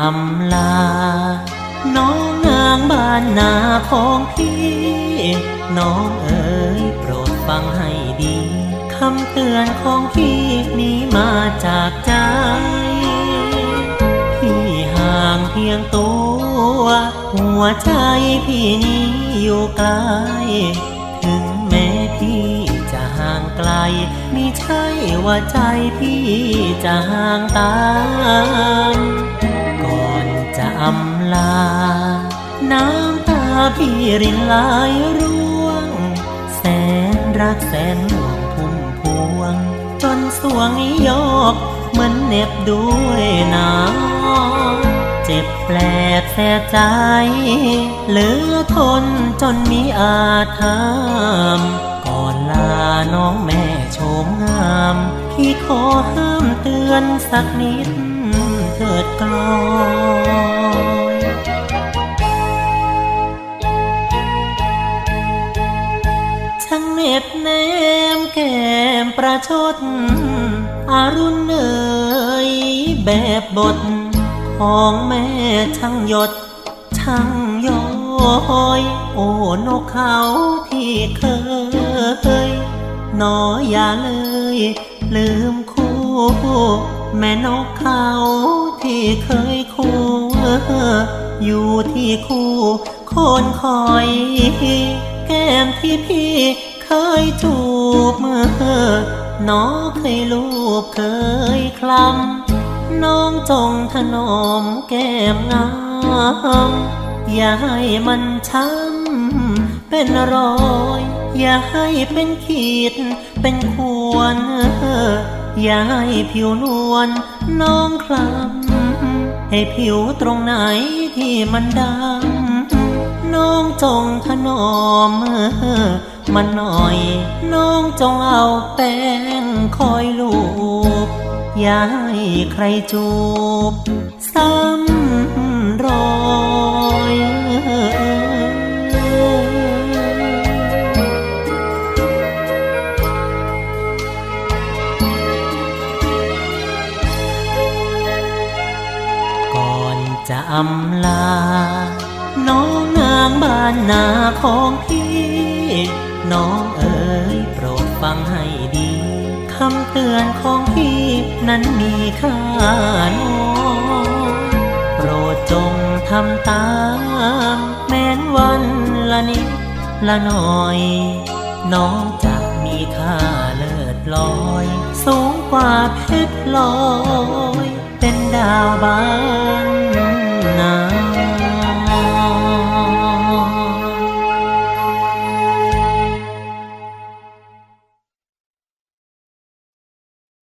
อำลา น้องนางบ้านนาของพี่ น้องเอ๋ยโปรดฟังให้ดีคำเตือนของพี่นี้มาจากใจ พี่ห่างเพียงตัว หัวใจพี่นี้อยู่ไกล ถึงแม้พี่จะห่างไกลมิใช่ว่าใจพี่จะห่างตามก่อนจะอำ ลา น้ำตาพี่รินไหลร่วง แสนรักแสนห่วงพุ่มพวง จนสวงยอกเหมือนเน็บด้วยหนาเจ็บแปลกแสบใจ เหลือทนจนมีอาจทำก่อนลาน้องแม่โฉมงาม พี่ขอห้ามเตือนสักนิดเถิดกลอง เหนมแก้มประชด อารุณเอ่ยแบบบท ของแม่ช่างหยด ช่างย้อย โอ้นกเขาที่เคยหนออย่าเลย ลืมคู่ แม่นกเขาที่เคยคู่อยู่ที่คู่คนคอย แก้มที่พี่ เคยจูบเมื่อน้องเคยลูบเคยคลำน้องจงถนอมแก้มงามอย่าให้มันช้ำเป็นรอยอย่าให้เป็นขีด เป็นควรอย่าให้ผิวนวลน้องคล้ำให้ผิวตรงไหนที่มันดำน้องจงถนอม มันหน่อยน้องจงเอาแป้งคอยลูบอย่าให้ใครจูบ ซ้ำรอยก่อนจะอำลา น้องนางบ้านนาของพี่ น้องเอ๋ยโปรดฟังให้ดีคำเตือนของพี่นั้นมีค่าน้อยโปรดจงทำตาม แม้นวันละนิดละหน่อย น้องจะมีค่าเลิศลอย สูงกว่าเพชรลอย เป็นดาวบานนา